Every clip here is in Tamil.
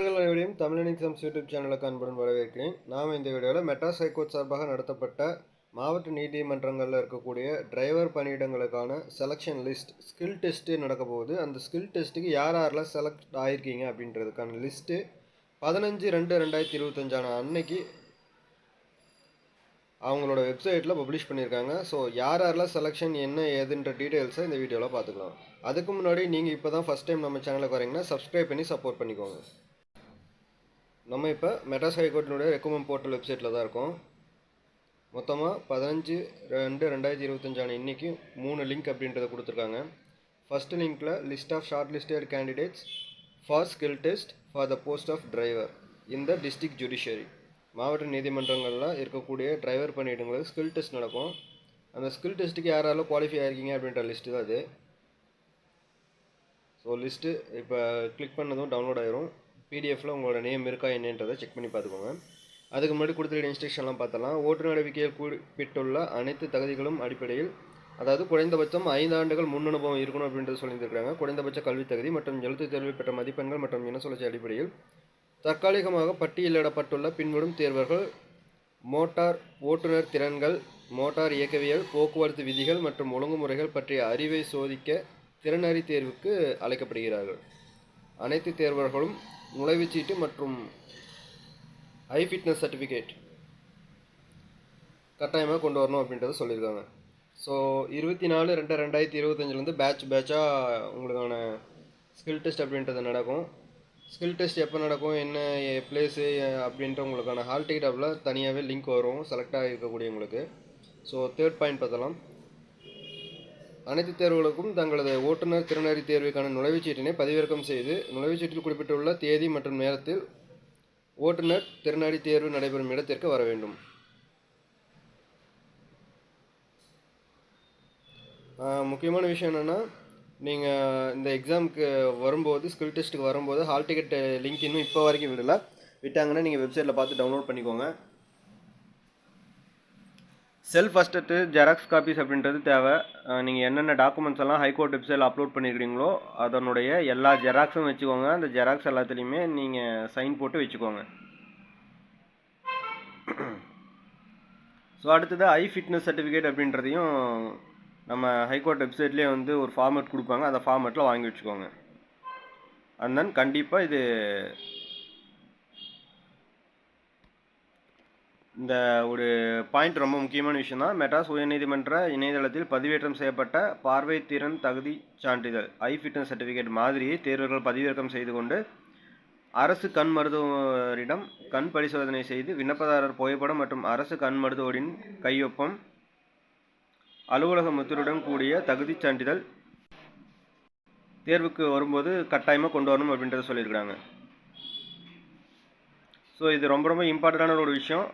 அனைவரையும் தமிழ் எக்ஸாம்ஸ் யூடியூப் சேனலுக்கு அன்புடன் வரவேற்கிறேன். நாம் இந்த வீடியோவில் மெட்ராஸ் ஹைகோர்ட் சார்பாக நடத்தப்பட்ட மாவட்ட நீதிமன்றங்களில் இருக்கக்கூடிய டிரைவர் பணியிடங்களுக்கான செலெக்ஷன் லிஸ்ட் ஸ்கில் டெஸ்ட்டு நடக்க போகுது. அந்த ஸ்கில் டெஸ்ட்டுக்கு யார் யாரெல்லாம் செலக்ட் ஆகிருக்கீங்க அப்படின்றதுக்கான லிஸ்ட்டு பதினஞ்சு ரெண்டு ரெண்டாயிரத்தி இருபத்தஞ்சான அன்னைக்கு அவங்களோட வெப்சைட்டில் பப்ளிஷ் பண்ணியிருக்காங்க. ஸோ யார் யாரெல்லாம் செலெக்ஷன் என்ன ஏதுன்ற டீட்டெயில்ஸை இந்த வீடியோவில் பார்த்துக்கலாம். அதுக்கு முன்னாடி நீங்கள் இப்போ தான் ஃபஸ்ட் டைம் நம்ம சேனலுக்கு வரீங்கன்னா சப்ஸ்கிரைப் பண்ணி சப்போர்ட் பண்ணிக்கோங்க. நம்ம இப்போ மெட்ராஸ் ஹைகோர்ட்டினுடைய ரெக்குமெண்ட் போர்ட்டல் வெப்சைட்டில் தான் இருக்கோம். மொத்தமாக பதினஞ்சு ரெண்டு ரெண்டாயிரத்தி இருபத்தஞ்சான இன்னைக்கு மூணு லிங்க் அப்படின்றத கொடுத்துருக்காங்க. ஃபஸ்ட்டு லிங்க்கில் list of short listed candidates for skill test for the post of driver இந்த டிஸ்ட்ரிக்ட் ஜுடிஷியரி மாவட்ட நீதிமன்றங்களில் இருக்கக்கூடிய டிரைவர் பணியிடங்களுக்கு ஸ்கில் டெஸ்ட் நடக்கும். அந்த ஸ்கில் டெஸ்ட்டுக்கு யாராலும் குவாலிஃபை ஆகிருக்கீங்க அப்படின்ற லிஸ்ட்டு தான் அது. ஸோ லிஸ்ட்டு இப்போ கிளிக் பண்ணதும் டவுன்லோட் ஆயிரும். பிடிஎஃப்பில் உங்களோட நேம் இருக்கா என்னன்றதை செக் பண்ணி பார்த்துக்கோங்க. அதுக்கு முன்னாடி கொடுத்துருக்க இன்ஸ்ட்ரக்ஷன்லாம் பார்த்தலாம் ஓட்டுநர் நடவடிக்கையில் குறிப்பிட்டுள்ள அனைத்து தகுதிகளும் அடிப்படையில் அதாவது குறைந்தபட்சம் ஐந்து ஆண்டுகள் முன் அனுபவம் இருக்கணும் அப்படின்றது சொல்லியிருக்காங்க குறைந்தபட்ச கல்வித் தகுதி மற்றும் எழுத்து தேர்வில் பெற்ற மதிப்பெண்கள் மற்றும் இன சுழற்சி அடிப்படையில் தற்காலிகமாக பட்டியலிடப்பட்டுள்ள பின்வரும் தேர்வர்கள் மோட்டார் ஓட்டுநர் திறன்கள் மோட்டார் இயக்கவியல் போக்குவரத்து விதிகள் மற்றும் ஒழுங்குமுறைகள் பற்றிய அறிவை சோதிக்க திறனறி தேர்வுக்கு அழைக்கப்படுகிறார்கள். அனைத்து தேர்வர்களும் நுழைவுச்சீட்டு மற்றும் ஐ ஃபிட்னஸ் சர்டிஃபிகேட் கட்டாயமாக கொண்டு வரணும் அப்படின்றத சொல்லியிருக்காங்க. ஸோ இருபத்தி நாலு ரெண்டு ரெண்டாயிரத்தி இருபத்தஞ்சிலேருந்து பேட்ச் பேட்சாக உங்களுக்கான ஸ்கில் டெஸ்ட் அப்படின்றது நடக்கும். ஸ்கில் டெஸ்ட் எப்போ நடக்கும் என்ன பிளேஸு அப்படின்ற உங்களுக்கான ஹால் டிக்கெட் ஆப்பில் தனியாகவே லிங்க் வரும் செலக்ட் ஆகிருக்கக்கூடியவங்களுக்கு ஸோ தேர்ட் பாயிண்ட் பார்த்தலாம் அனைத்து தேர்வுகளுக்கும் தங்களது ஓட்டுநர் திறனறி தேர்வுக்கான நுழைவுச்சீட்டினை பதிவிறக்கம் செய்து நுழைவுச்சீட்டில் குறிப்பிட்டுள்ள தேதி மற்றும் நேரத்தில் ஓட்டுநர் திறனறி தேர்வு நடைபெறும் இடத்திற்கு வர வேண்டும். முக்கியமான விஷயம் என்னென்னா நீங்கள் இந்த எக்ஸாமுக்கு வரும்போது ஸ்கில் டெஸ்ட்டுக்கு வரும்போது ஹால் டிக்கெட் லிங்க் இன்னும் இப்போ வரைக்கும் விடலை. விட்டாங்கன்னா நீங்கள் வெப்சைட்டில் பார்த்து டவுன்லோட் பண்ணிக்கோங்க. செல்ஃப் ஃபஸ்ட்டு ஜெராக்ஸ் காப்பீஸ் அப்படின்றது தேவை. நீங்கள் என்னென்ன டாக்குமெண்ட்ஸ் எல்லாம் ஹைகோர்ட் வெப்சைட்டில் அப்லோட் பண்ணிக்கிறீங்களோ அதனுடைய எல்லா ஜெராக்ஸும் வச்சுக்கோங்க. அந்த ஜெராக்ஸ் எல்லாத்துலேயுமே நீங்கள் சைன் போட்டு வச்சுக்கோங்க. ஸோ அடுத்தது ஐ ஃபிட்னஸ் சர்டிஃபிகேட் அப்படின்றதையும் நம்ம ஹைகோர்ட் வெப்சைட்லேயே வந்து ஒரு ஃபார்மேட் கொடுப்பாங்க. அந்த ஃபார்மேட்டில் வாங்கி வச்சுக்கோங்க. அண்ட் தென் கண்டிப்பாக இது இந்த ஒரு பாயிண்ட் ரொம்ப முக்கியமான விஷயம் தான் மெட்ராஸ் உயர்நீதிமன்ற இணையதளத்தில் பதிவேற்றம் செய்யப்பட்ட பார்வை திறன் தகுதி சான்றிதழ் ஐ ஃபிட்னஸ் சர்டிஃபிகேட் மாதிரியை தேர்வர்கள் பதிவிறக்கம் செய்து கொண்டு அரசு கண் மருத்துவரிடம் கண் பரிசோதனை செய்து விண்ணப்பதாரர் புகைப்படம் மற்றும் அரசு கண் மருத்துவரின் கையொப்பம் அலுவலக முத்திரையுடன் கூடிய தகுதி சான்றிதழ் தேர்வுக்கு வரும்போது கட்டாயமாக கொண்டு வரணும் அப்படின்றத சொல்லியிருக்கிறாங்க. ஸோ இது ரொம்ப ரொம்ப இம்பார்ட்டண்டான ஒரு விஷயம்.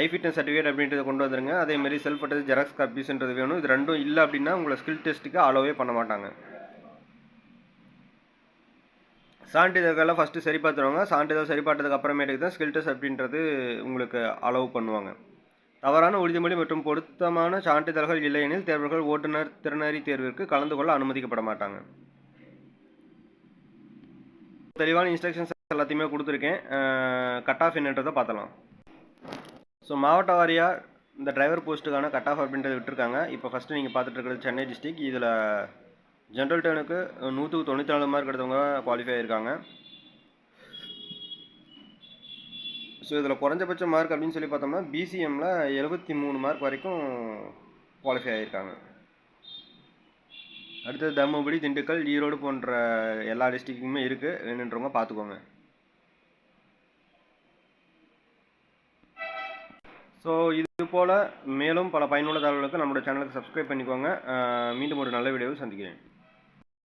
ஐ ஃபிட்னஸ் சர்டிஃபிகேட் அப்படின்றத கொண்டு வந்துருங்க. அதேமாரி செல்ஃப் அட்டஸ் ஜெராக்ஸ் காப்பீஸ்ன்றது வேணும். இது ரெண்டும் இல்லை அப்படின்னா உங்களை ஸ்கில் டெஸ்ட்டுக்கு அலோவே பண்ண மாட்டாங்க. சான்றிதழ்களை ஃபஸ்ட்டு சரி பார்த்துருவாங்க சான்றிதழ் சரி பார்த்ததுக்கு அப்புறமேட்டுக்கு தான் ஸ்கில் டெஸ்ட் அப்படின்றது உங்களுக்கு அலோவ் பண்ணுவாங்க. தவறான உறுதிமொழி மற்றும் பொருத்தமான சான்றிதழ்கள் இல்லையெனில் தேர்வர்கள் ஓட்டுநர் திறனறி தேர்விற்கு கலந்து கொள்ள அனுமதிக்கப்பட மாட்டாங்க. தெளிவான இன்ஸ்ட்ரக்ஷன்ஸ் எல்லாத்தையுமே கொடுத்துருக்கேன். கட் ஆஃப் என்னன்றதை பார்த்தலாம் ஸோ மாவட்ட வாரியாக இந்த டிரைவர் போஸ்ட்டுக்கான கட் ஆஃப் அப்படின்றத விட்டுருக்காங்க. இப்போ ஃபஸ்ட்டு நீங்கள் பார்த்துட்டு இருக்கிறது சென்னை டிஸ்ட்ரிக் இதில் ஜென்ரல் டேனுக்கு நூற்றுக்கு தொண்ணூற்றி நாலு மார்க் எடுத்தவங்க குவாலிஃபை ஆயிருக்காங்க. ஸோ இதில் குறைஞ்சபட்ச மார்க் அப்படின்னு சொல்லி பார்த்தோம்னா பிசிஎம்மில் எழுபத்தி மூணு மார்க் வரைக்கும் குவாலிஃபை ஆகியிருக்காங்க அடுத்தது தர்மபுரி திண்டுக்கல் ஈரோடு போன்ற எல்லா டிஸ்ட்ரிக்ட்டுமே இருக்குது வேணுன்றவங்க பார்த்துக்கோங்க. ஸோ இது போல் மேலும் பல பயனுள்ள தகவல்களுக்கு நம்மளோட சேனலுக்கு சப்ஸ்கிரைப் பண்ணிக்கோங்க மீண்டும் ஒரு நல்ல வீடியோவை சந்திக்கிறேன்.